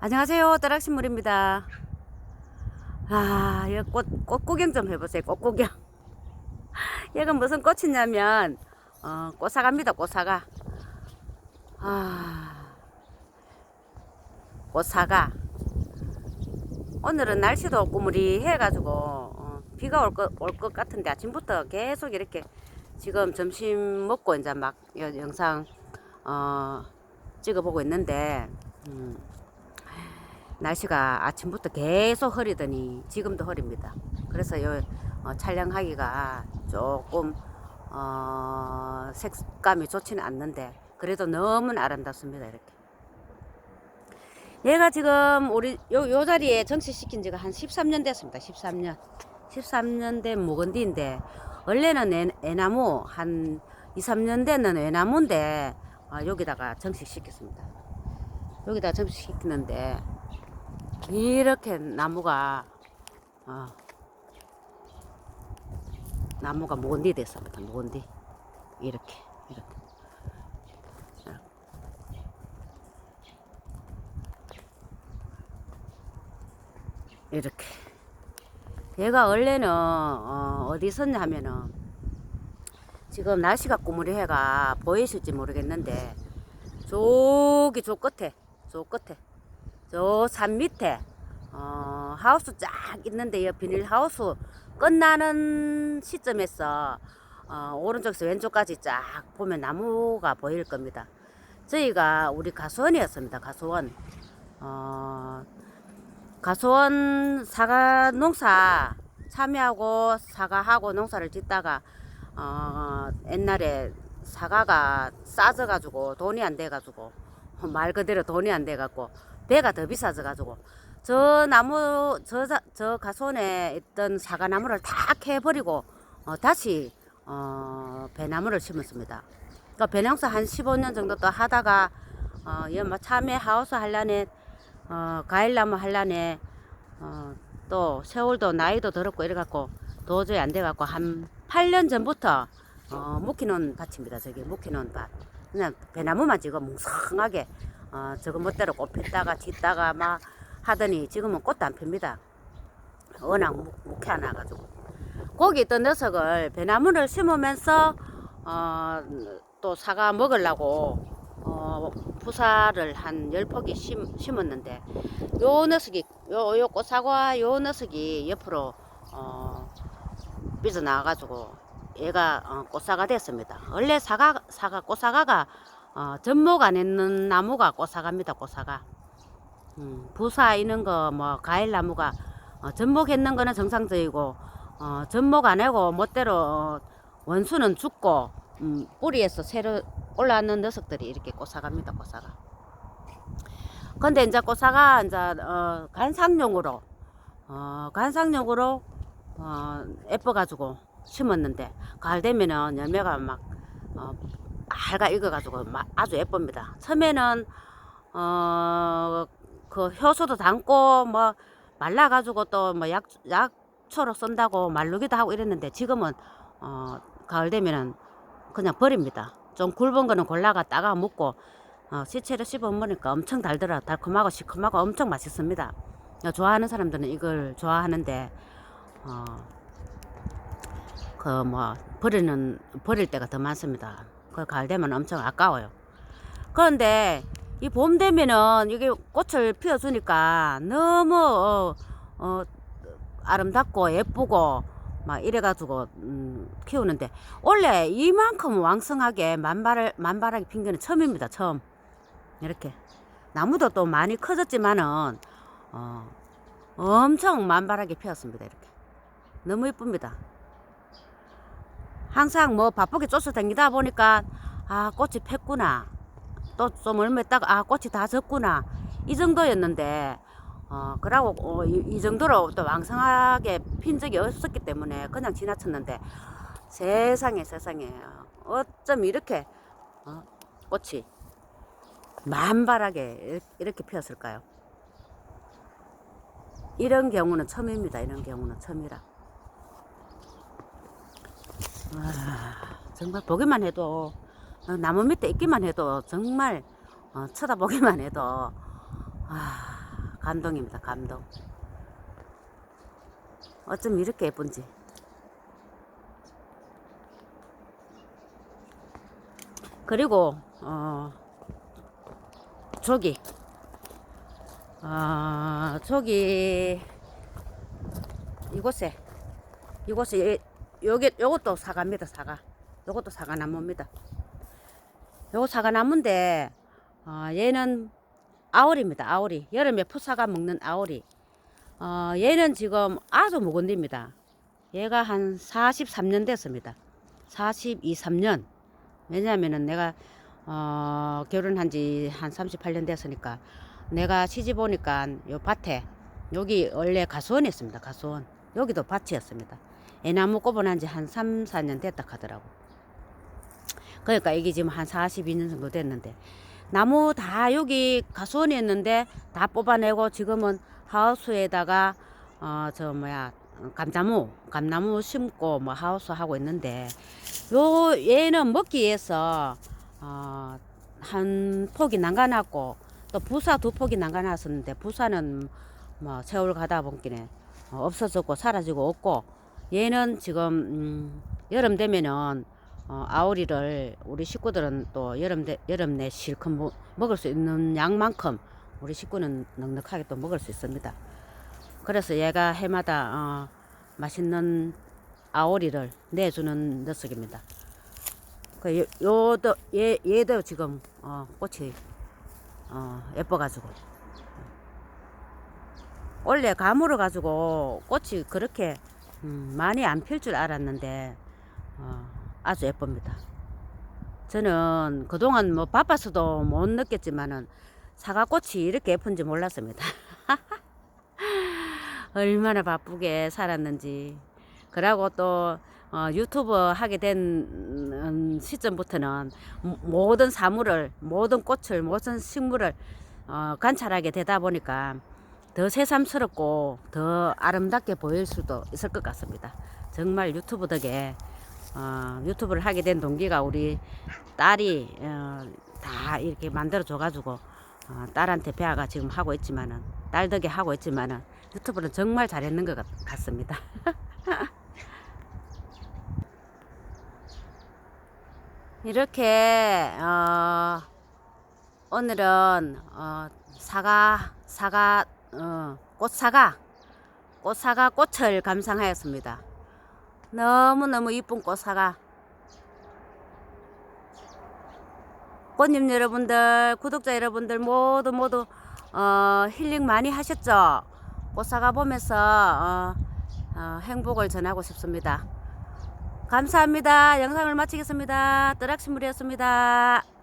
안녕하세요. 따락신물입니다. 아, 이 꽃, 꽃 구경 좀 해보세요. 꽃 구경. 얘가 무슨 꽃이냐면, 어, 꽃사과입니다. 꽃사과. 아, 꽃사과. 오늘은 날씨도 꾸무리해가지고, 어, 비가 올 것, 올 것 같은데 아침부터 계속 이렇게 지금 점심 먹고 이제 막 여- 영상, 어, 찍어보고 있는데, 음, 날씨가 아침부터 계속 흐리더니 지금도 흐립니다. 그래서 요 어, 촬영하기가 조금 어, 색감이 좋지는 않는데 그래도 너무 아름답습니다. 이렇게. 얘가 지금 우리 요, 요 자리에 정식시킨 지가 한 13년 됐습니다. 13년. 13년 된 묵은디인데 원래는 애, 애나무 한 2, 3년 되는 애나무인데 어, 여기다가 정식시켰습니다. 여기다 정식시키는데 이렇게 나무가 어, 나무가 몬디 됐습니다. 몬디. 이렇게 이렇게. 이렇게. 얘가 원래는 어, 어디 있었냐 하면은 지금 날씨가 꾸무리해가 보이실지 모르겠는데 저기 저 끝에 저 끝에 저 산 밑에 어, 하우스 쫙 있는데 이 비닐 하우스 끝나는 시점에서 어, 오른쪽에서 왼쪽까지 쫙 보면 나무가 보일 겁니다. 저희가 우리 가수원이었습니다. 가수원. 어, 가수원 사과 농사 참여하고 사과하고 농사를 짓다가 어, 옛날에 사과가 싸져가지고 돈이 안 돼가지고 말 그대로 돈이 안 돼갖고 배가 더 비싸져 가지고 저 나무 저, 자- 저 가손에 있던 사과나무를 다 캐버리고 어, 다시 어, 배나무를 심었습니다. 그러니까 배농사 한 15년 정도 또 하다가 어, 연마 참외 하우스 할라네 어, 과일나무 할라네 어, 또 세월도 나이도 들었고 이래갖고 도저히 안 돼갖고 한 8년 전부터 어, 묵히는 밭입니다. 저기 묵히는 밭. 그냥 배나무만 지금 뭉성하게 어, 저거 멋대로 꽃 폈다가 짓다가 막 하더니 지금은 꽃도 안 핍니다. 워낙 묵, 묵히 안 와가지고. 거기 있던 녀석을 배나무를 심으면서 어, 또 사과 먹으려고 어, 부사를 한 열포기 심, 심었는데 요 녀석이 요, 요 꽃사과 요 녀석이 옆으로 어, 삐져 나와가지고 얘가 어, 꽃사가 됐습니다. 원래 사과 사과 꽃사과가 어, 접목 안 했는 나무가 꽃사과입니다. 꽃사과. 음, 부사 있는 거뭐 과일 나무가 어, 접목 했는 거는 정상적이고 어, 접목 안 하고 멋대로 어, 원수는 죽고 음, 뿌리에서 새로 올라왔는 녀석들이 이렇게 꽃사과입니다. 꽃사과. 근데 이제 꽃사과 이제 어, 간상용으로 어, 간상용으로 어, 예뻐가지고 심었는데 가을 되면은 열매가 막 어, 알가 익어가지고 막 아주 예쁩니다. 처음에는 어, 그 효소도 담고 뭐 말라가지고 또 뭐 약 약초로 쓴다고 말르기도 하고 이랬는데 지금은 어, 가을 되면은 그냥 버립니다. 좀 굵은 거는 골라가 따가 먹고 어, 시체를 씹어 먹으니까 엄청 달더라. 달콤하고 시큼하고 엄청 맛있습니다. 어, 좋아하는 사람들은 이걸 좋아하는데 어, 그 뭐 버리는 버릴 때가 더 많습니다. 그 가을 되면 엄청 아까워요. 그런데 이 봄 되면은 이게 꽃을 피워주니까 너무 어, 어, 아름답고 예쁘고 막 이래가지고 음, 키우는데 원래 이만큼 왕성하게 만발 만발하게 핀 거는 처음입니다. 처음 이렇게 나무도 또 많이 커졌지만은 어, 엄청 만발하게 피었습니다. 이렇게 너무 예쁩니다. 항상 뭐 바쁘게 쫓아 다니다 보니까 아 꽃이 폈구나 또 좀 얼마 있다가 아 꽃이 다 졌구나 이 정도였는데 어 그러고 어, 이, 이 정도로 또 왕성하게 핀 적이 없었기 때문에 그냥 지나쳤는데 세상에 세상에 어쩜 이렇게 어, 꽃이 만발하게 이렇게 피었을까요? 이런 경우는 처음입니다. 이런 경우는 처음이라. 와, 정말 보기만 해도 어, 나무 밑에 있기만 해도 정말 어, 쳐다보기만 해도 아, 감동입니다. 감동. 어쩜 이렇게 예쁜지. 그리고 어 저기 아 저기 이곳에 이곳에 예- 요게 요것도 사과입니다. 사과. 요것도 사과나무입니다. 요거 사과나무인데 어, 얘는 아오리입니다. 아오리. 여름에 푸사가 먹는 아오리. 어, 얘는 지금 아주 묵은디입니다. 얘가 한 43년 됐습니다. 42, 3년. 왜냐면은 내가 어, 결혼한 지 한 38년 됐으니까 내가 시집 오니까 요 밭에 여기 원래 가수원이었습니다. 가수원. 여기도 밭이었습니다. 애나무 꼽아난 지 한 3, 4년 됐다 하더라고. 그러니까 이게 지금 한 42년 정도 됐는데 나무 다 여기 가수원에 있는데 다 뽑아내고 지금은 하우스에다가 어 저 뭐야 감나무 감나무 심고 뭐 하우스 하고 있는데 요 얘는 먹기 위해서 어 한 폭이 난간났고 또 부사 두 폭이 난간났었는데 부사는 뭐 세월 가다 보니까 없어졌고 사라지고 없고 얘는 지금 음 여름 되면은 어, 아오리를 우리 식구들은 또 여름 되, 여름 내 실컷 먹, 먹을 수 있는 양만큼 우리 식구는 넉넉하게 또 먹을 수 있습니다. 그래서 얘가 해마다 어, 맛있는 아오리를 내주는 녀석입니다. 그 요- 요도 얘 얘도 지금 어, 꽃이 어, 예뻐가지고 원래 가물어 가지고 꽃이 그렇게 음, 많이 안 필 줄 알았는데 어, 아주 예쁩니다. 저는 그동안 뭐 바빠서도 못 느꼈지만은 사과꽃이 이렇게 예쁜지 몰랐습니다. 얼마나 바쁘게 살았는지. 그러고 또 어, 유튜브 하게 된 음, 시점부터는 모- 모든 사물을, 모든 꽃을, 모든 식물을 어, 관찰하게 되다 보니까 더 새삼스럽고 더 아름답게 보일 수도 있을 것 같습니다. 정말 유튜브 덕에 어, 유튜브를 하게 된 동기가 우리 딸이 어, 다 이렇게 만들어 줘가지고 어, 딸한테 배아가 지금 하고 있지만은 딸 덕에 하고 있지만은 유튜브는 정말 잘했는 것 같, 같습니다. 이렇게 어, 오늘은 어, 사과 사과 어, 꽃사과 꽃사과 꽃을 감상하였습니다. 너무너무 이쁜 꽃사과. 꽃님 여러분들, 구독자 여러분들 모두 모두 어, 힐링 많이 하셨죠? 꽃사과 보면서 어, 어, 행복을 전하고 싶습니다. 감사합니다. 영상을 마치겠습니다. 뜨락신물이었습니다.